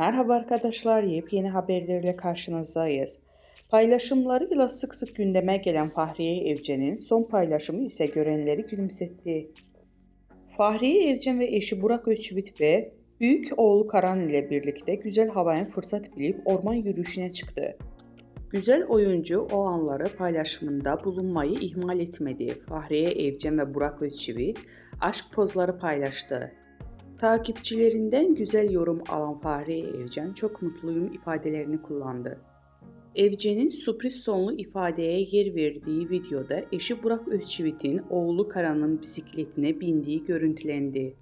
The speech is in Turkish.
Merhaba arkadaşlar, yepyeni haberlerle karşınızdayız. Paylaşımlarıyla sık sık gündeme gelen Fahriye Evcen'in son paylaşımı ise görenleri gülümsetti. Fahriye Evcen ve eşi Burak Özçivit ve büyük oğlu Karan ile birlikte güzel havaya fırsat bilip orman yürüyüşüne çıktı. Güzel oyuncu o anları paylaşımında bulunmayı ihmal etmedi. Fahriye Evcen ve Burak Özçivit aşk pozları paylaştı. Takipçilerinden güzel yorum alan Fahriye Evcen çok mutluyum ifadelerini kullandı. Evcen'in sürpriz sonlu ifadeye yer verdiği videoda eşi Burak Özçivit'in oğlu Karan'ın bisikletine bindiği görüntülendi.